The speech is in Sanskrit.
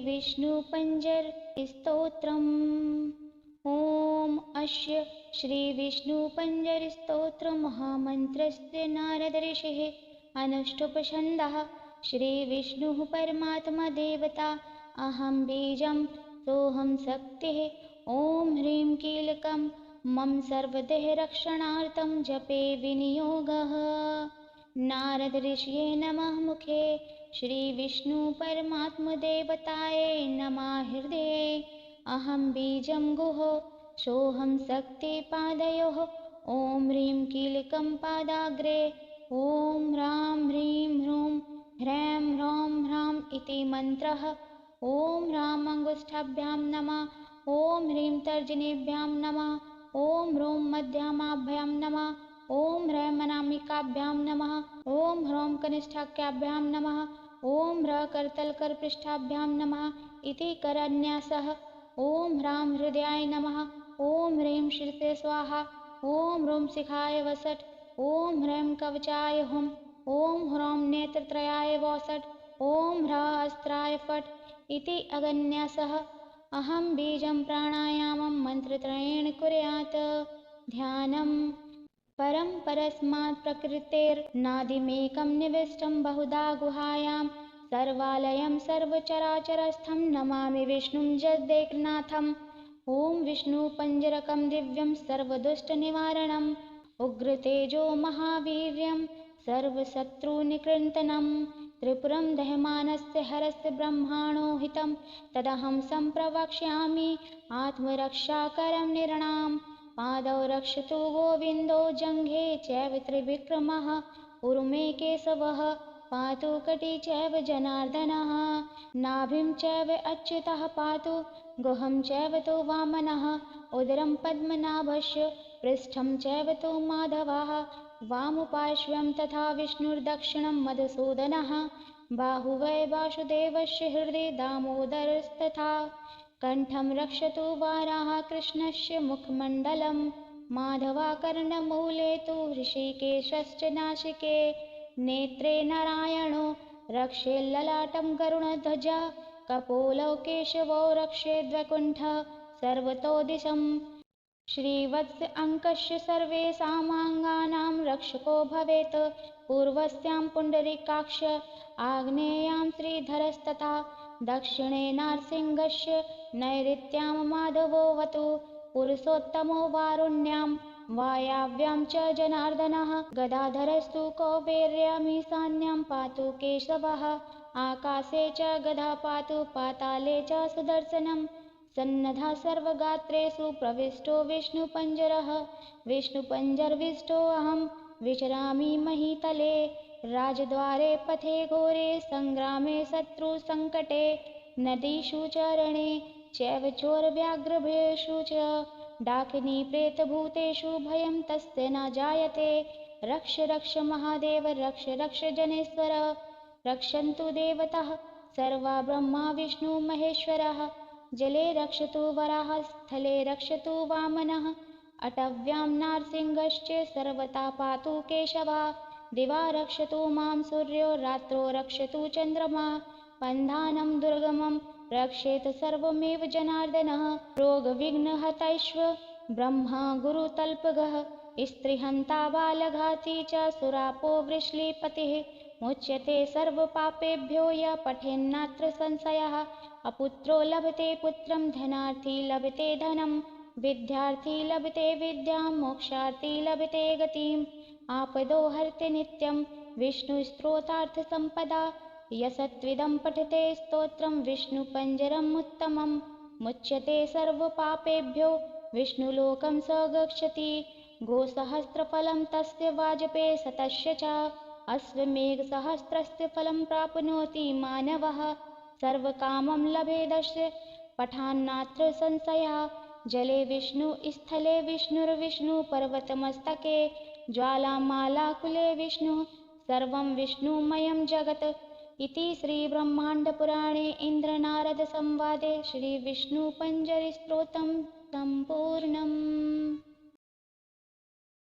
श्रीविष्णुपञ्जरस्तोत्रम् ॐ अस्य श्रीविष्णुपञ्जरस्तोत्रमहामन्त्रस्य नारदऋषेः अनुष्टुप्छन्दः श्रीविष्णुः परमात्मा देवता। अहं बीजं सोऽहं शक्तिः। ॐ ह्रीं कीलकं, मम सर्वदेहरक्षणार्थं जपे विनियोगः। नारदऋषये नमः मुखे। श्रीविष्णुपरमात्मदेवतायै नमः हृदये। अहं बीजं गुहो, सोऽहं शक्तिपादयोः। ॐ ह्रीं कीलकं पादाग्रे, ॐ ह्रां ह्रीं ह्रूं ह्रैं ह्रौं ह्राम् इति मन्त्रः। ॐ ह्रां अङ्गुष्ठाभ्यां नमः, ॐ ह्रीं तर्जनीभ्यां नमः, ॐ ह्रूं मध्यमाभ्यां नमः, ॐ ह्रैं अनामिकाभ्यां नमः, ॐ ह्रौं कनिष्ठाख्याभ्यां नमः ॐ ह्रः करतलकरपृष्ठाभ्यां नमः इति करन्यासः। ॐ ह्रां हृदयाय नमः। ॐ ह्रीं शिरसे स्वाहा। ॐ ह्रूं शिखाय वसट् ॐ ह्रैं कवचाय हुम् ॐ ह्रौं नेत्रत्रयाय वौसट् ॐ ह्रः अस्त्राय फट् इति अगन्यासः। अहं बीजं प्राणायामं मन्त्रत्रयेण कुर्यात्। ध्यानम् परं परस्मात् प्रकृतेर्नादिमेकं निविष्टं बहुधा गुहायां सर्वालयं सर्वचराचरस्थं नमामि विष्णुं जगदेकनाथम्। ॐ विष्णुपञ्जरकं दिव्यं सर्वदुष्टनिवारणम्। उग्रतेजो महावीर्यं सर्वशत्रुनिकृन्तनं त्रिपुरं दह्यमानस्य हरस्य ब्रह्माणो हितं तदहं सम्प्रवक्ष्यामि आत्मरक्षाकरं नृणां पादौ रक्षतु गोविन्दो जङ्घे चैव त्रिविक्रमः उर्मे केशवः पातु कटी चैव जनार्दनः नाभिं चैव अच्युतः पातु गुहं चैव तु वामनः उदरं पद्मनाभस्य पृष्ठं चैव तु माधवः वामपार्श्वं तथा विष्णुर्दक्षिणं मधुसूदनः बाहुवै वासुदेवस्य हृदि दामोदरस्तथा कण्ठं रक्षतु वाराः कृष्णस्य मुखमण्डलं माधवाकर्णमूले तु ऋषिकेशश्च नासिके नेत्रे नारायणो रक्षे ललाटं कपोलौ केशवौ रक्षे सर्वतो दिशम्। श्रीवत्स अङ्कस्य सर्वेषामाङ्गानां रक्षको भवेत्। पूर्वस्यां पुण्डरीकाक्ष। आग्नेयां श्रीधरस्तथा दक्षिणे नारसिंहस्य नैऋत्यां माधवोऽवतु पुरुषोत्तमो वारुण्यां वायाव्यां च जनार्दनः गदाधरस्तु कौबेर्यामीशान्यां पातु केशवः आकाशे च गदा पातु पाताले च सुदर्शनम् सन्नधा सर्वगात्रेषु प्रविष्टो विष्णुपञ्जरः विष्णुपञ्जरविष्टोऽहं विचरामि महीतले, राजद्वारे पथे घोरे सङ्ग्रामे शत्रुसङ्कटे नदीषु चरणे, चैव चोरव्याघ्रभयेषु च, डाकिनी प्रेतभूतेषु भयं तस्य न जायते। रक्ष रक्ष महादेव, रक्ष रक्ष जनेश्वर, रक्षन्तु देवतः, सर्वा ब्रह्मा विष्णुमहेश्वरः जले रक्षतु वराः स्थले रक्षतु वामनः। अटव्यां नारसिंहश्च सर्वता पातु केशवा। दिवा रक्षतु मां सूर्यो रात्रौ रक्षतु चन्द्रमा। बन्धानं दुर्गमं रक्षेत सर्वमेव जनार्दनः। रोगविघ्नहतैश्व ब्रह्मा गुरुतल्पगः। स्त्रीहन्ता बालघाती च सुरापो वृष्लीपतिः मुच्यते सर्वपापेभ्यो य पठेन्नात्र संशयः। अपुत्रो लभते पुत्रं धनार्थी लभते धनं विद्यार्थी लभते विद्यां, मोक्षार्थी लभते गतिम्। आपदो हर्ति नित्यं विष्णुस्त्रोतार्थसम्पदा यसत्विदं पठते स्तोत्रं विष्णुपञ्जरम् उत्तमं मुच्यते सर्वपापेभ्यो विष्णुलोकं स गच्छति गोसहस्रफलं तस्य वाजपेय शतस्य च। अश्वमेघसहस्रस्य फलं प्राप्नोति मानवः। सर्वकामं लभेदस्य पठान्नात्र संशयः। जले विष्णु स्थले विष्णुर्विष्णुपर्वतमस्तके ज्वालामालाकुले विष्णुः सर्वं विष्णुमयं जगत्। इति श्रीब्रह्माण्डपुराणे इन्द्रनारदसंवादे श्रीविष्णुपञ्जरिस्तोत्रं सम्पूर्णम्